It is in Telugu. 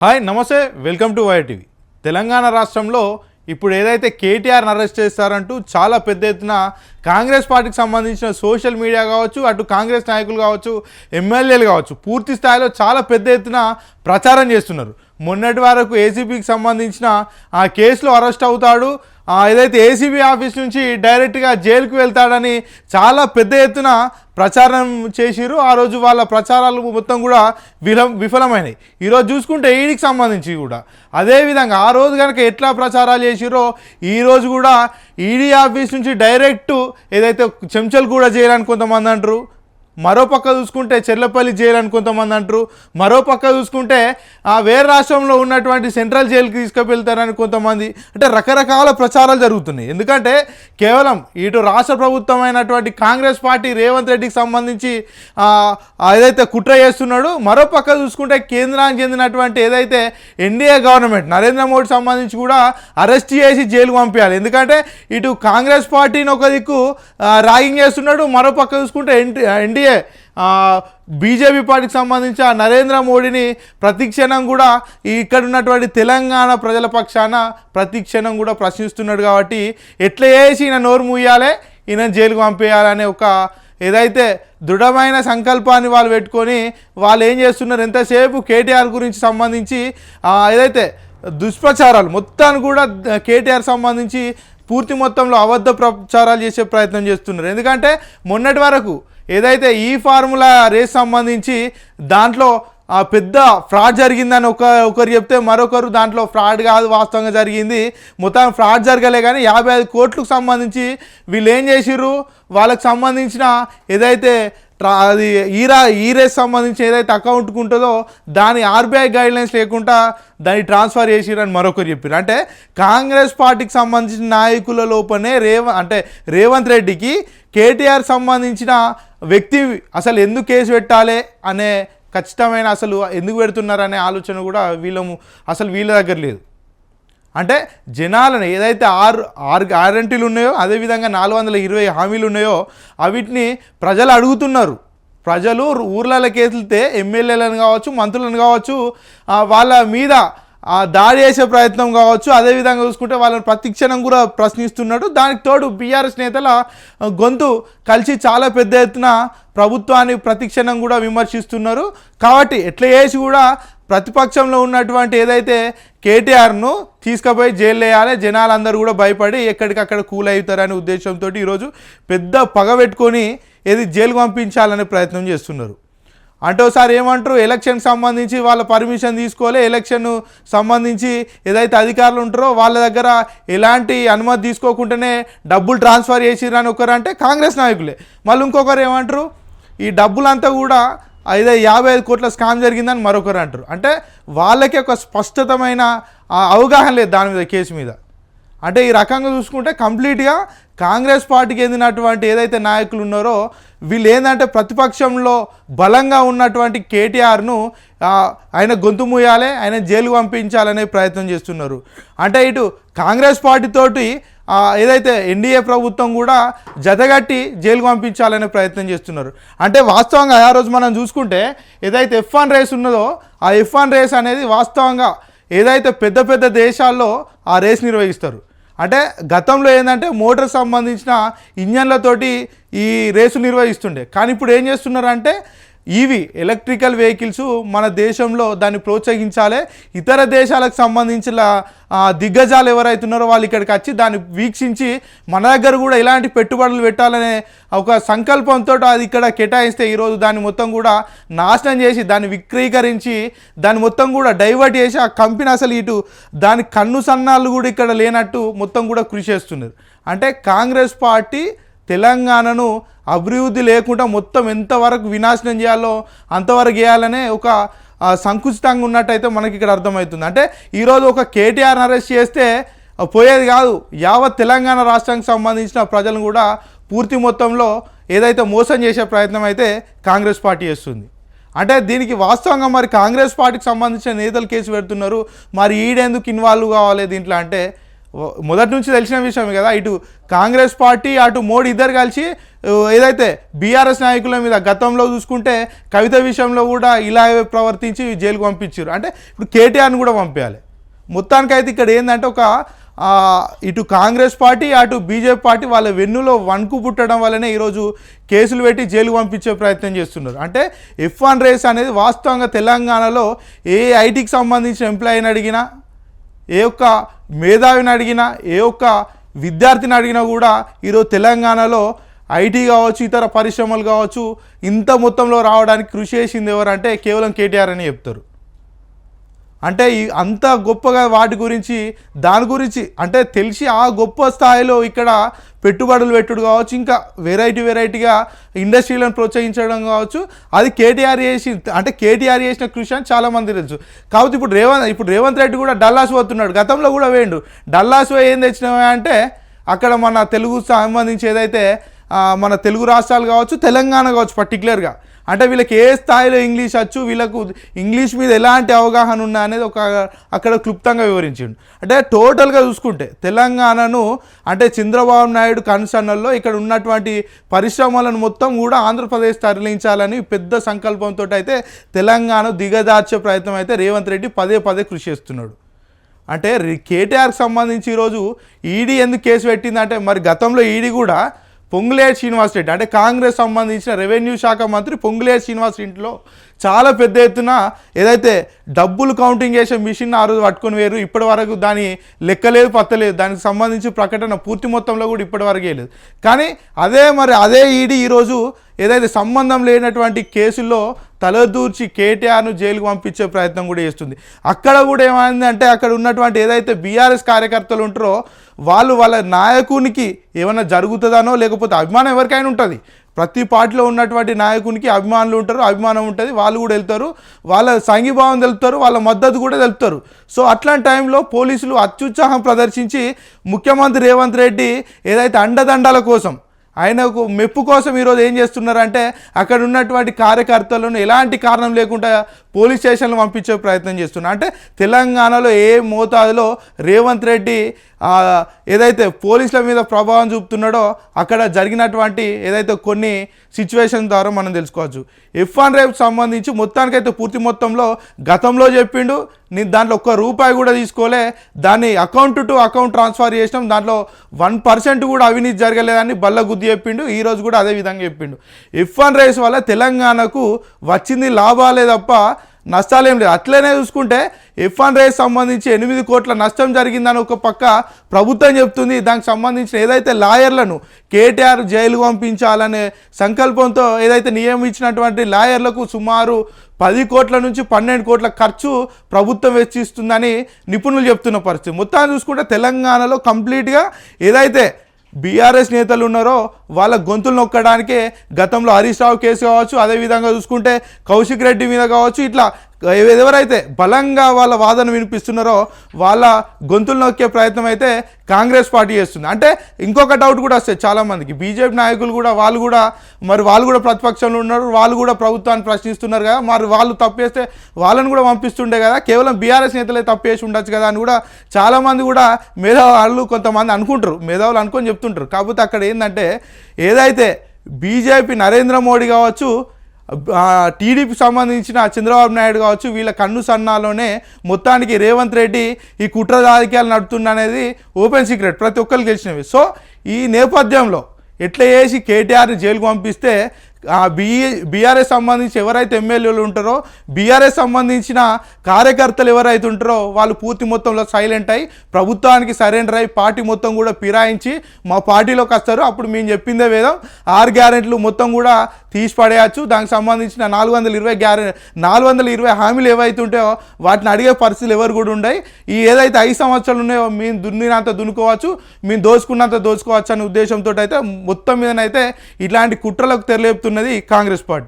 హాయ్ నమస్తే వెల్కమ్ టు వైటీవీ తెలంగాణ రాష్ట్రంలో ఇప్పుడు ఏదైతే కేటీఆర్ని అరెస్ట్ చేస్తారంటూ చాలా పెద్ద ఎత్తున కాంగ్రెస్ పార్టీకి సంబంధించిన సోషల్ మీడియా కావచ్చు అటు కాంగ్రెస్ నాయకులు కావచ్చు ఎమ్మెల్యేలు కావచ్చు పూర్తి స్థాయిలో చాలా పెద్ద ఎత్తున ప్రచారం చేస్తున్నారు. మొన్నటి వరకు ఏసీపీకి సంబంధించిన ఆ కేసులో అరెస్ట్ అవుతాడు ఏదైతే ఏసీబీ ఆఫీస్ నుంచి డైరెక్ట్గా జైలుకు వెళ్తాడని చాలా పెద్ద ఎత్తున ప్రచారం చేసిరు ఆ రోజు వాళ్ళ ప్రచారాలు మొత్తం కూడా విఫలం విఫలమైనాయి. ఈరోజు చూసుకుంటే ఈడికి సంబంధించి కూడా. అదేవిధంగా ఆ రోజు కనుక ఎట్లా ప్రచారాలు చేసిరో ఈరోజు కూడా ఈడీ ఆఫీస్ నుంచి డైరెక్ట్ ఏదైతే చెంచలు కూడా చేయాలని కొంతమంది అంటారు. మరో పక్క చూసుకుంటే చెర్లపల్లి జైలు అని కొంతమంది అంటారు. మరో పక్క చూసుకుంటే ఆ వేరే రాష్ట్రంలో ఉన్నటువంటి సెంట్రల్ జైలుకి తీసుకువెళ్తారని కొంతమంది. అంటే రకరకాల ప్రచారాలు జరుగుతున్నాయి. ఎందుకంటే కేవలం ఇటు రాష్ట్ర ప్రభుత్వం అయినటువంటి కాంగ్రెస్ పార్టీ రేవంత్ రెడ్డికి సంబంధించి ఏదైతే కుట్ర చేస్తున్నాడు మరో పక్క చూసుకుంటే కేంద్రానికి చెందినటువంటి ఏదైతే ఎన్డీఏ గవర్నమెంట్ నరేంద్ర మోడీ సంబంధించి కూడా అరెస్ట్ చేసి జైలు పంపించాలి. ఎందుకంటే ఇటు కాంగ్రెస్ పార్టీని ఒక దిక్కు ర్యాగింగ్ చేస్తున్నాడు. మరో పక్క చూసుకుంటే ఎన్టీ ఎన్డీఏ బీజేపీ పార్టీకి సంబంధించి ఆ నరేంద్ర మోడీని ప్రతిక్షణం కూడా ఇక్కడ ఉన్నటువంటి తెలంగాణ ప్రజల పక్షాన ప్రతిక్షణం కూడా ప్రశ్నిస్తున్నాడు కాబట్టి ఎట్లా వేసి ఈయన నోరు మూయాలి ఈయన జైలుకు పంపేయాలనే ఒక ఏదైతే దృఢమైన సంకల్పాన్ని వాళ్ళు పెట్టుకొని వాళ్ళు ఏం చేస్తున్నారు ఎంతసేపు కేటీఆర్ గురించి సంబంధించి ఏదైతే దుష్ప్రచారాలు మొత్తాన్ని కూడా కేటీఆర్ సంబంధించి పూర్తి మొత్తంలో అబద్ధ ప్రచారాలు చేసే ప్రయత్నం చేస్తున్నారు. ఎందుకంటే మొన్నటి వరకు ఏదైతే ఈ ఫార్ములా రేస్ సంబంధించి దాంట్లో ఆ పెద్ద ఫ్రాడ్ జరిగిందని ఒక ఒకరు చెప్తే మరొకరు దాంట్లో ఫ్రాడ్ కాదు వాస్తవంగా జరిగింది. మొత్తం ఫ్రాడ్ జరగలే కానీ యాభై ఐదు కోట్లకు సంబంధించి వీళ్ళు ఏం చేసిర్రు? వాళ్ళకి సంబంధించిన ఏదైతే అది ఈరా ఈ రేస్ సంబంధించి ఏదైతే అకౌంట్కి ఉంటుందో దాని ఆర్బీఐ గైడ్లైన్స్ లేకుండా దాన్ని ట్రాన్స్ఫర్ చేసిరని మరొకరు చెప్పారు అంటే కాంగ్రెస్ పార్టీకి సంబంధించిన నాయకుల లోపనే రేవ అంటే రేవంత్ రెడ్డికి కేటీఆర్ సంబంధించిన వ్యక్తి అసలు ఎందుకు కేసు పెట్టాలి అనే ఖచ్చితమైన అసలు ఎందుకు పెడుతున్నారనే ఆలోచన కూడా వీళ్ళ అసలు వీళ్ళ దగ్గర లేదు. అంటే జనాలను ఏదైతే ఆరు ఆరు గ్యారంటీలు ఉన్నాయో అదేవిధంగా నాలుగు వందల ఇరవై హామీలు ఉన్నాయో అవిటిని ప్రజలు అడుగుతున్నారు. ప్రజలు ఊర్లలోకి వెళ్తే ఎమ్మెల్యేలను కావచ్చు మంత్రులను కావచ్చు వాళ్ళ మీద దాడి చేసే ప్రయత్నం కావచ్చు. అదేవిధంగా చూసుకుంటే వాళ్ళని ప్రతిక్షణం కూడా ప్రశ్నిస్తున్నాడు దానికి తోడు బీఆర్ఎస్ నేతల గొంతు కలిసి చాలా పెద్ద ఎత్తున ప్రభుత్వాన్ని ప్రతిక్షణం కూడా విమర్శిస్తున్నారు. కాబట్టి ఎట్లా చేసి కూడా ప్రతిపక్షంలో ఉన్నటువంటి ఏదైతే కేటీఆర్ను తీసుకుపోయి జైలు వేయాలి జనాలందరూ కూడా భయపడి ఎక్కడికక్కడ కూల్ అవుతారనే ఉద్దేశంతో ఈరోజు పెద్ద పగ పెట్టుకొని ఏది జైలు పంపించాలనే ప్రయత్నం చేస్తున్నారు. అంటే ఒకసారి ఏమంటారు ఎలక్షన్కి సంబంధించి వాళ్ళ పర్మిషన్ తీసుకోవాలి ఎలక్షన్ సంబంధించి ఏదైతే అధికారులు ఉంటారో వాళ్ళ దగ్గర ఎలాంటి అనుమతి తీసుకోకుండానే డబ్బులు ట్రాన్స్ఫర్ చేసిరని ఒకరు అంటే కాంగ్రెస్ నాయకులే. మళ్ళీ ఇంకొకరు ఏమంటారు ఈ డబ్బులంతా కూడా ఐదు యాభై ఐదు కోట్ల స్కామ్ జరిగిందని మరొకరు అంటారు. అంటే వాళ్ళకి ఒక స్పష్టతమైన అవగాహన లేదు దాని మీద కేసు మీద. అంటే ఈ రకంగా చూసుకుంటే కంప్లీట్గా కాంగ్రెస్ పార్టీకి చెందినటువంటి ఏదైతే నాయకులు ఉన్నారో వీళ్ళు ఏంటంటే ప్రతిపక్షంలో బలంగా ఉన్నటువంటి కేటీఆర్ను ఆయన గొంతు మూయాలి ఆయన జైలు పంపించాలనే ప్రయత్నం చేస్తున్నారు. అంటే ఇటు కాంగ్రెస్ పార్టీతోటి ఏదైతే ఎన్డీఏ ప్రభుత్వం కూడా జతగట్టి జైలు పంపించాలనే ప్రయత్నం చేస్తున్నారు. అంటే వాస్తవంగా ఆ రోజు మనం చూసుకుంటే ఏదైతే ఎఫ్ వన్ రేస్ ఉన్నదో ఆ ఎఫ్ వన్ రేస్ అనేది వాస్తవంగా ఏదైతే పెద్ద పెద్ద దేశాల్లో ఆ రేస్ నిర్వహిస్తారు. అంటే గతంలో ఏంటంటే మోటార్ సంబంధించిన ఇంజన్లతోటి ఈ రేసు నిర్వహిస్తుండే. కానీ ఇప్పుడు ఏం చేస్తున్నారంటే ఈవి ఎలక్ట్రికల్ వెహికల్స్ మన దేశంలో దాన్ని ప్రోత్సహించాలి. ఇతర దేశాలకు సంబంధించిన దిగ్గజాలు దిగ్గజాలు ఎవరైతున్నారో వాళ్ళు ఇక్కడికి వచ్చి దాన్ని వీక్షించి మన దగ్గర కూడా ఇలాంటి పెట్టుబడులు పెట్టాలనే ఒక సంకల్పంతో అది ఇక్కడ కేటాయిస్తే ఈరోజు దాన్ని మొత్తం కూడా నాశనం చేసి దాన్ని విక్రీకరించి దాన్ని మొత్తం కూడా డైవర్ట్ చేసి ఆ కంపెనీ అసలు ఇటు దాని కన్ను సన్నాలు కూడా ఇక్కడ లేనట్టు మొత్తం కూడా కృషి చేస్తున్నారు. అంటే కాంగ్రెస్ పార్టీ తెలంగాణను అభివృద్ధి లేకుండా మొత్తం ఎంతవరకు వినాశనం చేయాలో అంతవరకు చేయాలనే ఒక సంకుచితంగా ఉన్నట్టయితే మనకి ఇక్కడ అర్థమవుతుంది. అంటే ఈరోజు ఒక కేటీఆర్ అరెస్ట్ చేస్తే పోయేది కాదు. యావత్ తెలంగాణ రాష్ట్రానికి సంబంధించిన ప్రజలను కూడా పూర్తి మొత్తంలో ఏదైతే మోసం చేసే ప్రయత్నం అయితే కాంగ్రెస్ పార్టీ చేస్తుంది. అంటే దీనికి వాస్తవంగా మరి కాంగ్రెస్ పార్టీకి సంబంధించిన నేతలు కేసు పెడుతున్నారు. మరి ఈడెందుకు ఇన్వాల్వ్ కావాలి దీంట్లో అంటే మొదటి నుంచి తెలిసిన విషయమే కదా ఇటు కాంగ్రెస్ పార్టీ అటు మోడీ ఇద్దరు కలిసి ఏదైతే బీఆర్ఎస్ నాయకుల మీద గతంలో చూసుకుంటే కవిత విషయంలో కూడా ఇలా ప్రవర్తించి జైలుకు పంపించారు. అంటే ఇప్పుడు కేటీఆర్ని కూడా పంపించాలి. మొత్తానికైతే ఇక్కడ ఏంటంటే ఒక ఇటు కాంగ్రెస్ పార్టీ అటు బీజేపీ పార్టీ వాళ్ళ వెన్నులో వణుకు పుట్టడం వల్లనే ఈరోజు కేసులు పెట్టి జైలు పంపించే ప్రయత్నం చేస్తున్నారు. అంటే ఎఫ్ వన్ రేస్ అనేది వాస్తవంగా తెలంగాణలో ఏ ఐటీకి సంబంధించిన ఎంప్లాయీని అడిగినా ఏ ఒక్క మేధావిని అడిగినా ఏ ఒక్క విద్యార్థిని అడిగినా కూడా ఈరోజు తెలంగాణలో ఐటీ కావచ్చు ఇతర పరిశ్రమలు కావచ్చు ఇంత మొత్తంలో రావడానికి కృషి చేసింది ఎవరంటే కేవలం కేటీఆర్ అని చెప్తారు. అంటే ఈ అంత గొప్పగా వాటి గురించి దాని గురించి అంటే తెలిసి ఆ గొప్ప స్థాయిలో ఇక్కడ పెట్టుబడులు పెట్టుడు కావచ్చు ఇంకా వెరైటీ వెరైటీగా ఇండస్ట్రీలను ప్రోత్సహించడం కావచ్చు. అది కేటీఆర్ చేసి అంటే కేటీఆర్ చేసిన కృషి అని చాలామంది తెలుసు. కాబట్టి ఇప్పుడు రేవంత్ ఇప్పుడు రేవంత్ రెడ్డి కూడా డల్లాస్ పోతున్నాడు. గతంలో కూడా వేయండు. డల్లాస్ ఏం తెచ్చినావా అంటే అక్కడ మన తెలుగు సంబంధించి ఏదైతే మన తెలుగు రాష్ట్రాలు కావచ్చు తెలంగాణ కావచ్చు పర్టికులర్గా అంటే వీళ్ళకి ఏ స్థాయిలో ఇంగ్లీష్ వచ్చు వీళ్ళకు ఇంగ్లీష్ మీద ఎలాంటి అవగాహన ఉన్నా అనేది ఒక అక్కడ క్లుప్తంగా వివరించిండు. అంటే టోటల్గా చూసుకుంటే తెలంగాణను అంటే చంద్రబాబు నాయుడు కన్సర్నల్లో ఇక్కడ ఉన్నటువంటి పరిశ్రమలను మొత్తం కూడా ఆంధ్రప్రదేశ్ తరలించాలని పెద్ద సంకల్పంతో అయితే తెలంగాణ దిగదార్చే ప్రయత్నం అయితే రేవంత్ రెడ్డి పదే పదే కృషి చేస్తున్నాడు. అంటే కేటీఆర్కి సంబంధించి ఈరోజు ఈడీ ఎందుకు కేసు పెట్టిందంటే మరి గతంలో ఈడీ కూడా పొంగులే శ్రీనివాస్ రెడ్డి అంటే కాంగ్రెస్ సంబంధించిన రెవెన్యూ శాఖ మంత్రి పొంగులే శ్రీనివాస్ ఇంట్లో చాలా పెద్ద ఎత్తున ఏదైతే డబ్బులు కౌంటింగ్ చేసే మిషన్ ఆ రోజు పట్టుకొని వేరు ఇప్పటి వరకు దాని లెక్కలేదు పత్తలేదు. దానికి సంబంధించి ప్రకటన పూర్తి మొత్తంలో కూడా ఇప్పటి వరకు లేదు కానీ అదే మరి అదే ఈడీ ఈరోజు ఏదైతే సంబంధం లేనటువంటి కేసుల్లో తలదూర్చి కేటీఆర్ను జైలుకు పంపించే ప్రయత్నం కూడా చేస్తుంది. అక్కడ కూడా ఏమైందంటే అక్కడ ఉన్నటువంటి ఏదైతే బీఆర్ఎస్ కార్యకర్తలు ఉంటారో వాళ్ళు వాళ్ళ నాయకునికి ఏమైనా జరుగుతుందనో లేకపోతే అభిమానం ఎవరికైనా ఉంటుంది. ప్రతి పార్టీలో ఉన్నటువంటి నాయకునికి అభిమానులు ఉంటారు అభిమానం ఉంటుంది వాళ్ళు కూడా వెళ్తారు వాళ్ళ సంఘీభావం తెలుపుతారు వాళ్ళ మద్దతు కూడా తెలుపుతారు. సో అట్లాంటి టైంలో పోలీసులు అత్యుత్సాహం ప్రదర్శించి ముఖ్యమంత్రి రేవంత్ రెడ్డి ఏదైతే అండదండాల కోసం ఆయనకు మెప్పు కోసం ఈరోజు ఏం చేస్తున్నారంటే అక్కడ ఉన్నటువంటి కార్యకర్తలను ఎలాంటి కారణం లేకుండా పోలీస్ స్టేషన్లు పంపించే ప్రయత్నం చేస్తున్నారు. అంటే తెలంగాణలో ఏ మోతాదులో రేవంత్ రెడ్డి ఏదైతే పోలీసుల మీద ప్రభావం చూపుతున్నాడో అక్కడ జరిగినటువంటి ఏదైతే కొన్ని సిచ్యువేషన్ ద్వారా మనం తెలుసుకోవచ్చు. ఎఫ్ వన్ రేపు సంబంధించి మొత్తానికైతే పూర్తి మొత్తంలో గతంలో చెప్పిండు. నేను దాంట్లో ఒక్క రూపాయి కూడా తీసుకోలే. దాన్ని అకౌంట్ టు అకౌంట్ ట్రాన్స్ఫర్ చేసినాం. దాంట్లో వన్ పర్సెంట్ కూడా అవినీతి జరగలేదని బల్ల గుద్ది చెప్పిండు. ఈరోజు కూడా అదే విధంగా చెప్పిండు. ఎఫ్ వన్ రేస్ వల్ల తెలంగాణకు వచ్చింది లాభాలే తప్ప నష్టాలేం లేదు అట్లనే చూసుకుంటే ఎఫ్ వన్ రేస్ సంబంధించి ఎనిమిది కోట్ల నష్టం జరిగిందని ఒక పక్క ప్రభుత్వం చెప్తుంది. దానికి సంబంధించిన ఏదైతే లాయర్లను కేటీఆర్ జైలు పంపించాలనే సంకల్పంతో ఏదైతే నియమించినటువంటి లాయర్లకు సుమారు పది కోట్ల నుంచి పన్నెండు కోట్ల ఖర్చు ప్రభుత్వం వెచ్చిస్తుందని నిపుణులు చెప్తున్న పరిస్థితి. మొత్తాన్ని చూసుకుంటే తెలంగాణలో కంప్లీట్గా ఏదైతే బీఆర్ఎస్ నేతలు ఉన్నారో వాళ్ళ గొంతులు నొక్కడానికే గతంలో హరీష్ రావు కేసు కావచ్చు అదేవిధంగా చూసుకుంటే కౌశిక్ రెడ్డి మీద కావచ్చు ఇట్లా ఎవరైతే బలంగా వాళ్ళ వాదన వినిపిస్తున్నారో వాళ్ళ గొంతులు నొక్కే ప్రయత్నం అయితే కాంగ్రెస్ పార్టీ చేస్తుంది. అంటే ఇంకొక డౌట్ కూడా వస్తుంది చాలామందికి బీజేపీ నాయకులు కూడా వాళ్ళు కూడా మరి వాళ్ళు కూడా ప్రతిపక్షంలో ఉన్నారు వాళ్ళు కూడా ప్రభుత్వాన్ని ప్రశ్నిస్తున్నారు కదా మరి వాళ్ళు తప్పేస్తే వాళ్ళని కూడా పంపిస్తుండే కదా కేవలం బీఆర్ఎస్ నేతలే తప్పేసి ఉండొచ్చు కదా అని కూడా చాలామంది కూడా మేధావులు కొంతమంది అనుకుంటారు. మేధావులు అనుకొని చెప్తుంటారు. కాకపోతే అక్కడ ఏంటంటే ఏదైతే బీజేపీ నరేంద్ర మోడీ కావచ్చు టీడీపీ సంబంధించిన చంద్రబాబు నాయుడు కావచ్చు వీళ్ళ కన్ను సన్నాలోనే మొత్తానికి రేవంత్ రెడ్డి ఈ కుట్ర రాజకీయాలు నడుతుండనేది ఓపెన్ సీక్రెట్. ప్రతి ఒక్కరు గెలిచినవి. సో ఈ నేపథ్యంలో ఎట్లా చేసి కేటీఆర్ని జైలుకు పంపిస్తే ఆ బీ బీఆర్ఎస్ సంబంధించి ఎవరైతే ఎమ్మెల్యేలు ఉంటారో బీఆర్ఎస్ సంబంధించిన కార్యకర్తలు ఎవరైతే ఉంటారో వాళ్ళు పూర్తి మొత్తంలో సైలెంట్ అయ్యి ప్రభుత్వానికి సరెండర్ అయ్యి పార్టీ మొత్తం కూడా ఫిరాయించి మా పార్టీలోకి వస్తారు. అప్పుడు మేము చెప్పిందే వేదం. ఆరు గ్యారెంట్లు మొత్తం కూడా తీసి పడేయచ్చు. దానికి సంబంధించిన నాలుగు వందల ఇరవై గ్యారె నాలుగు వందల ఇరవై హామీలు ఏవైతే ఉంటాయో వాటిని అడిగే పరిస్థితులు ఎవరు కూడా ఉండయి. ఈ ఏదైతే ఐదు సంవత్సరాలు ఉన్నాయో మేము దున్నినంత దున్నుకోవచ్చు మేము దోచుకున్నంత దోచుకోవచ్చు అనే ఉద్దేశంతో అయితే మొత్తం మీదనైతే ఇట్లాంటి కుట్రలకు చేస్తున్నది కాంగ్రెస్ పార్టీ.